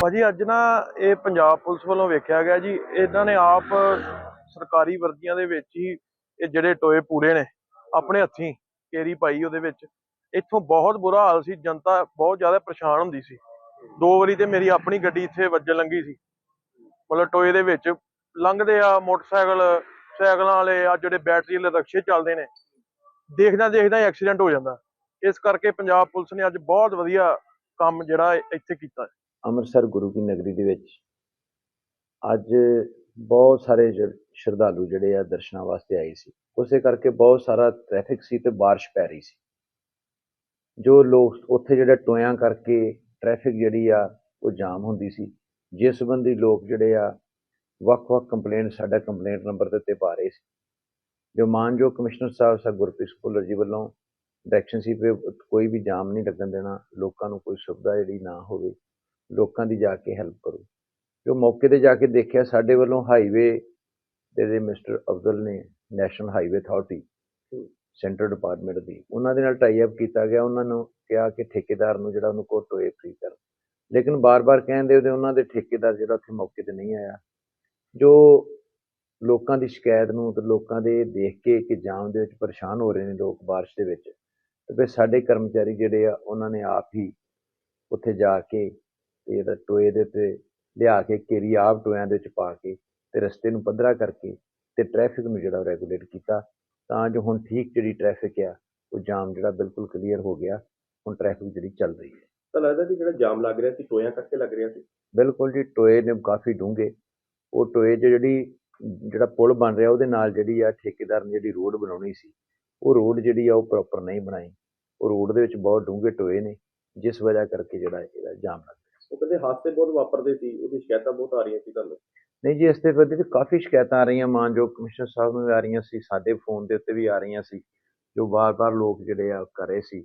ਭਾਜੀ ਅੱਜ ਨਾ ਇਹ ਪੰਜਾਬ ਪੁਲਿਸ ਵੱਲੋਂ ਵੇਖਿਆ ਗਿਆ ਜੀ। ਇਹਨਾਂ ਨੇ ਆਪ ਸਰਕਾਰੀ ਵਰਦੀਆਂ ਦੇ ਵਿੱਚ ਹੀ ਇਹ ਜਿਹੜੇ ਟੋਏ ਪੂਰੇ ਨੇ, ਆਪਣੇ ਹੱਥੀਂ ਕੇਰੀ ਪਾਈ ਉਹਦੇ ਵਿੱਚ। ਇੱਥੋਂ ਬਹੁਤ ਬੁਰਾ ਹਾਲ ਸੀ, ਜਨਤਾ ਬਹੁਤ ਜ਼ਿਆਦਾ ਪਰੇਸ਼ਾਨ ਹੁੰਦੀ ਸੀ। ਦੋ ਵਾਰੀ ਤੇ ਮੇਰੀ ਆਪਣੀ ਗੱਡੀ ਇੱਥੇ ਵੱਜਣ ਲੰਗੀ ਸੀ। ਮਤਲਬ ਟੋਏ ਦੇ ਵਿੱਚ ਲੰਘਦੇ ਆ, ਮੋਟਰਸਾਈਕਲ, ਸਾਈਕਲਾਂ ਵਾਲੇ, ਆ ਜਿਹੜੇ ਬੈਟਰੀ ਵਾਲੇ ਰਕਸ਼ੇ ਚੱਲਦੇ ਨੇ ਦੇਖਦਾ ਦੇਖਦਾ ਐਕਸੀਡੈਂਟ ਹੋ ਜਾਂਦਾ। ਇਸ ਕਰਕੇ ਪੰਜਾਬ ਪੁਲਿਸ ਨੇ ਅੱਜ ਬਹੁਤ ਵਧੀਆ ਕੰਮ ਜਿਹੜਾ ਇੱਥੇ ਕੀਤਾ ਅੰਮ੍ਰਿਤਸਰ ਗੁਰੂ ਕੀ ਨਗਰੀ ਦੇ ਵਿੱਚ ਅੱਜ ਬਹੁਤ ਸਾਰੇ ਸ਼ਰਧਾਲੂ ਜਿਹੜੇ ਆ ਦਰਸ਼ਨਾਂ ਵਾਸਤੇ ਆਏ ਸੀ। ਉਸੇ ਕਰਕੇ ਬਹੁਤ ਸਾਰਾ ਟ੍ਰੈਫਿਕ ਸੀ ਤੇ ਬਾਰਿਸ਼ ਪੈ ਰਹੀ ਸੀ। ਜੋ ਲੋਕ ਉੱਥੇ ਜਿਹੜਾ ਟੋਇਆਂ ਕਰਕੇ ਟ੍ਰੈਫਿਕ ਜਿਹੜੀ ਆ ਉਹ ਜਾਮ ਹੁੰਦੀ ਸੀ। ਜਿਸ ਸੰਬੰਧੀ ਲੋਕ ਜਿਹੜੇ ਆ ਵੱਖ-ਵੱਖ ਕੰਪਲੇਂਟ ਸਾਡਾ ਕੰਪਲੇਂਟ ਨੰਬਰ ਦੇ ਉੱਤੇ ਪਾ ਰਹੇ ਸੀ। ਜੋ ਮਾਨਯੋਗ ਕਮਿਸ਼ਨਰ ਸਾਹਿਬ ਸਰ ਗੁਰਪ੍ਰੀਤ ਭੁੱਲਰ ਜੀ ਵੱਲੋਂ ਡਾਇਰੈਕਸ਼ਨ ਸੀ ਵੀ ਕੋਈ ਵੀ ਜਾਮ ਨਹੀਂ ਲੱਗਣ ਦੇਣਾ, ਲੋਕਾਂ ਨੂੰ ਕੋਈ ਸੁਵਿਧਾ ਜਿਹੜੀ ਨਾ ਹੋਵੇ, ਲੋਕਾਂ ਦੀ ਜਾ ਕੇ ਹੈਲਪ ਕਰੋ। ਜੋ ਮੌਕੇ ਤੇ ਜਾ ਕੇ ਦੇਖਿਆ, ਸਾਡੇ ਵੱਲੋਂ ਹਾਈਵੇ ਦੇ ਮਿਸਟਰ ਅਫਜ਼ਲ ਨੇ national highway authority central department ਦੀ ਉਹਨਾਂ ਦੇ ਨਾਲ ਟਾਈ ਅਪ ਕੀਤਾ ਗਿਆ ਉਹਨਾਂ ਨੂੰ ਕਿਹਾ ਕਿ ਠੇਕੇਦਾਰ ਨੂੰ ਜਿਹੜਾ ਉਹਨੂੰ ਕੋਟ ਟੋਏ ਫ੍ਰੀ ਕਰ। ਲੇਕਿਨ ਬਾਰ-ਬਾਰ ਕਹਿੰਦੇ ਉਹਦੇ ਉਹਨਾਂ ਦੇ ਠੇਕੇਦਾਰ ਜਿਹੜਾ ਉੱਥੇ ਮੌਕੇ ਤੇ ਨਹੀਂ ਆਇਆ। ਜੋ ਲੋਕਾਂ ਦੀ ਸ਼ਿਕਾਇਤ ਨੂੰ ਤੇ ਲੋਕਾਂ ਦੇ ਦੇਖ ਕੇ ਕਿ ਜਾਮ ਦੇ ਵਿੱਚ ਪਰੇਸ਼ਾਨ ਹੋ ਰਹੇ ਨੇ ਲੋਕ ਬਾਰਿਸ਼ ਦੇ ਵਿੱਚ ਤੇ ਫਿਰ ਸਾਡੇ ਕਰਮਚਾਰੀ ਜਿਹੜੇ ਆ ਉਹਨਾਂ ਨੇ ਆਪ ਹੀ ਉੱਥੇ ਜਾ ਕੇ ਤੇ ਇਹਦਾ ਟੋਏ ਦੇ ਉੱਤੇ ਲਿਆ ਕੇ ਕੇਰੀ ਆਪ ਟੋਇਆਂ ਦੇ ਵਿੱਚ ਪਾ ਕੇ ਤੇ ਰਸਤੇ ਨੂੰ ਪੱਧਰਾ ਕਰਕੇ ਤੇ ਟ੍ਰੈਫਿਕ ਨੂੰ ਜਿਹੜਾ ਰੈਗੂਲੇਟ ਕੀਤਾ ਤਾਂ ਜੋ ਹੁਣ ਠੀਕ ਜਿਹੜੀ ਟ੍ਰੈਫਿਕ ਆ ਉਹ ਜਾਮ ਜਿਹੜਾ ਬਿਲਕੁਲ ਕਲੀਅਰ ਹੋ ਗਿਆ ਹੁਣ ਟ੍ਰੈਫਿਕ ਜਿਹੜੀ ਚੱਲ ਰਹੀ ਹੈ। ਤਾਂ ਲੱਗਦਾ ਸੀ ਜਿਹੜਾ ਜਾਮ ਲੱਗ ਰਿਹਾ ਸੀ ਟੋਇਆਂ ਕਰਕੇ ਲੱਗ ਰਿਹਾ ਸੀ? ਬਿਲਕੁਲ ਜੀ ਟੋਏ ਨੇ ਕਾਫੀ ਡੂੰਘੇ। ਉਹ ਟੋਏ ਜਿਹੜੀ ਜਿਹੜਾ ਪੁਲ ਬਣ ਰਿਹਾ ਉਹਦੇ ਨਾਲ ਜਿਹੜੀ ਆ ਠੇਕੇਦਾਰ ਨੇ ਜਿਹੜੀ ਰੋਡ ਬਣਾਉਣੀ ਸੀ ਉਹ ਰੋਡ ਜਿਹੜੀ ਆ ਉਹ ਪ੍ਰੋਪਰ ਨਹੀਂ ਬਣਾਈ। ਉਹ ਰੋਡ ਦੇ ਵਿੱਚ ਬਹੁਤ ਡੂੰਘੇ ਟੋਏ ਨੇ ਜਿਸ ਵਜ੍ਹਾ ਕਰਕੇ ਜਿਹੜਾ ਇਹਦਾ ਜਾਮ ਲੱਗ ਗਿਆ ਉਹ ਕਹਿੰਦੇ ਹਾਦਸੇ ਬਹੁਤ ਵਾਪਰਦੇ ਸੀ ਉਹਦੀ ਸ਼ਿਕਾਇਤਾਂ ਬਹੁਤ ਆ ਰਹੀਆਂ ਸੀ ਤੁਹਾਨੂੰ? ਨਹੀਂ ਜੀ, ਇਸ ਦੇ ਪ੍ਰਤੀ ਤਾਂ ਕਾਫੀ ਸ਼ਿਕਾਇਤਾਂ ਆ ਰਹੀਆਂ। ਮਾਨਯੋਗ ਕਮਿਸ਼ਨਰ ਸਾਹਿਬ ਨੂੰ ਵੀ ਆ ਰਹੀਆਂ ਸੀ, ਸਾਡੇ ਫੋਨ ਦੇ ਉੱਤੇ ਵੀ ਆ ਰਹੀਆਂ ਸੀ, ਜੋ ਵਾਰ-ਵਾਰ ਲੋਕ ਜਿਹੜੇ ਆ ਕਰ ਰਹੇ ਸੀ,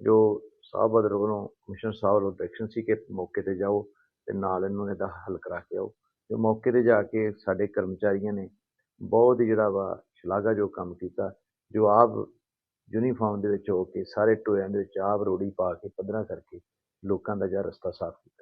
ਜੋ ਸਾਹਿਬ ਬਦਰ ਵੱਲੋਂ ਕਮਿਸ਼ਨਰ ਸਾਹਿਬ ਵੱਲੋਂ ਡਾਇਰੈਕਸ਼ਨ ਸੀ ਕਿ ਮੌਕੇ ਤੇ ਜਾਓ ਤੇ ਨਾਲ ਇਹਨੂੰ ਇਹਦਾ ਹੱਲ ਕਰਾ ਕੇ ਆਓ। ਜੋ ਮੌਕੇ ਤੇ ਜਾ ਕੇ ਸਾਡੇ ਕਰਮਚਾਰੀਆਂ ਨੇ ਬਹੁਤ ਹੀ ਜਿਹੜਾ ਵਾ ਸ਼ਲਾਘਾਯੋਗ ਕੰਮ ਕੀਤਾ, ਜੋ ਆਪ ਯੂਨੀਫਾਰਮ ਦੇ ਵਿੱਚ ਹੋ ਕੇ, ਸਾਰੇ ਟੋਇਆਂ ਦੇ ਵਿੱਚ ਆਪ ਰੋੜੀ ਪਾ ਕੇ, ਪੱਧਰਾ ਕਰਕੇ ਲੋਕਾਂ ਦਾ ਜਿਹੜਾ ਰਸਤਾ ਸਾਫ਼ ਕੀਤਾ।